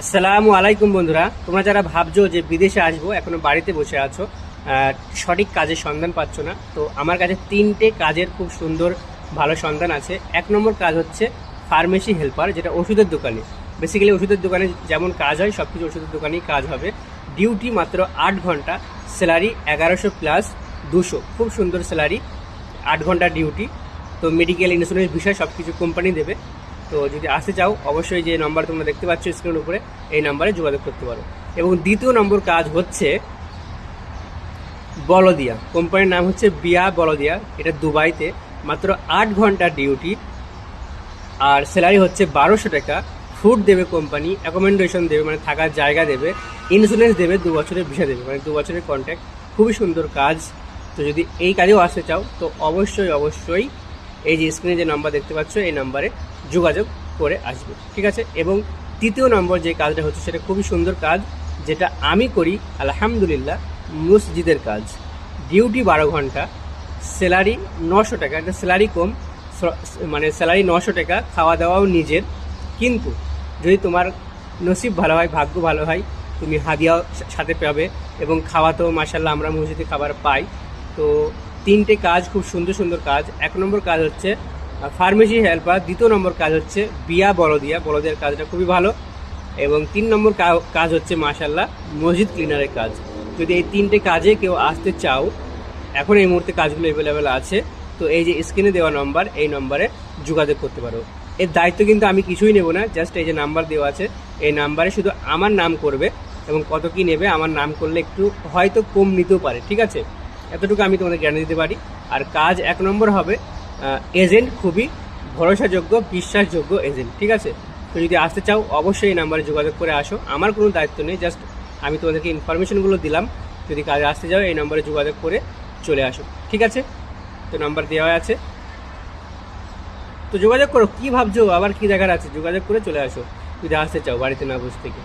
আসসালামু আলাইকুম বন্ধুরা। তোমরা যারা ভাবছ যে বিদেশে আসব, এখনও বাড়িতে বসে আছো সঠিক কাজের সন্ধান পাচ্ছ না, তো আমার কাছে তিনটে কাজের খুব সুন্দর, ভালো সন্ধান আছে। এক নম্বর কাজ হচ্ছে ফার্মেসি হেল্পার, যেটা ওষুধের দোকানে। বেসিক্যালি ওষুধের দোকানে যেমন কাজ হয় সব কিছু ওষুধের দোকানেই কাজ হবে। ডিউটি মাত্র আট ঘণ্টা স্যালারি এগারোশো প্লাস দুশো। খুব সুন্দর স্যালারি আট ঘণ্টা ডিউটি তো মেডিকেল ইন্স্যুরেন্স বিষয় সব কিছু কোম্পানি দেবে। তো যদি আসতে চাও, অবশ্যই যে নাম্বার তোমরা দেখতে পাচ্ছ স্ক্রিনের উপরে, এই নাম্বারে যোগাযোগ করতে পারো। এবং দ্বিতীয় নম্বর কাজ হচ্ছে বলদিয়া। কোম্পানির নাম হচ্ছে বিয়া বলদিয়া। এটা দুবাইতে। মাত্র আট ঘণ্টা ডিউটি আর স্যালারি হচ্ছে বারোশো টাকা। ফুড দেবে কোম্পানি অ্যাকোমোডেশন দেবে মানে থাকার জায়গা দেবে। ইন্স্যুরেন্স দেবে, দু বছরের ভিসা দেবে। মানে দু বছরের কন্ট্যাক্ট খুবই সুন্দর কাজ। তো যদি এই কাজেও আসতে চাও, তো অবশ্যই অবশ্যই এই যে স্ক্রিনে যে নাম্বার দেখতে পাচ্ছ, এই নাম্বারে যোগাযোগ করে আসবে, ঠিক আছে? এবং তৃতীয় নম্বর যে কাজটা হচ্ছে সেটা খুবই সুন্দর কাজ, যেটা আমি করি, আলহামদুলিল্লাহ, মসজিদের কাজ। ডিউটি বারো ঘণ্টা, স্যালারি নশো টাকা, একটা স্যালারি কম মানে স্যালারি নশো টাকা, খাওয়া দাওয়াও নিজের। কিন্তু যদি তোমার নসিব ভালো হয়, ভাগ্য ভালো হয়, তুমি হাদিয়াও সাথে পাবে এবং খাওয়াতেও মাসাল্লাহ আমরা মসজিদে খাবার পাই। তো তিনটে কাজ, খুব সুন্দর সুন্দর কাজ। এক নম্বর কাজ হচ্ছে ফার্মেসি হেল্পার দ্বিতীয় নম্বর কাজ হচ্ছে বিয়া বলদিয়া। বলদিয়ার কাজটা খুবই ভালো। এবং তিন নম্বর কাজ হচ্ছে মাসাল্লাহ মসজিদ ক্লিনারের কাজ। যদি এই তিনটে কাজে কেউ আসতে চাও, এখন এই মুহূর্তে কাজগুলো অ্যাভেলেবেল আছে। তো এই যে স্ক্রিনে দেওয়া নম্বর এই নম্বরে যোগাযোগ করতে পারো। এর দায়িত্ব কিন্তু আমি কিছুই নেব না জাস্ট এই যে নাম্বার দেওয়া আছে, এই নাম্বারে শুধু আমার নাম করবে এবং কত কি নেবে, আমার নাম করলে একটু হয়তো কম নিতেও পারে, ঠিক আছে? এতটুকু আমি তোমাদের জ্ঞান দিতে পারি। আর কাজ এক নম্বর হবে এজেন্ট খুবই ভরসাযোগ্য, বিশ্বাসযোগ্য এজেন্ট ঠিক আছে? তো যদি আসতে চাও, অবশ্যই এই নাম্বারে যোগাযোগ করে আসো। আমার কোনো দায়িত্ব নেই জাস্ট আমি তোমাদেরকে ইনফরমেশনগুলো দিলাম। যদি কাজে আসতে যাও, এই নাম্বারে যোগাযোগ করে চলে আসো, ঠিক আছে? তো নাম্বার দেওয়া আছে। তো যোগাযোগ করো, কী ভাবছ? আবার কী দেখার আছে? যোগাযোগ করে চলে আসো, যদি আসতে চাও বাড়িতে না বসে থেকে।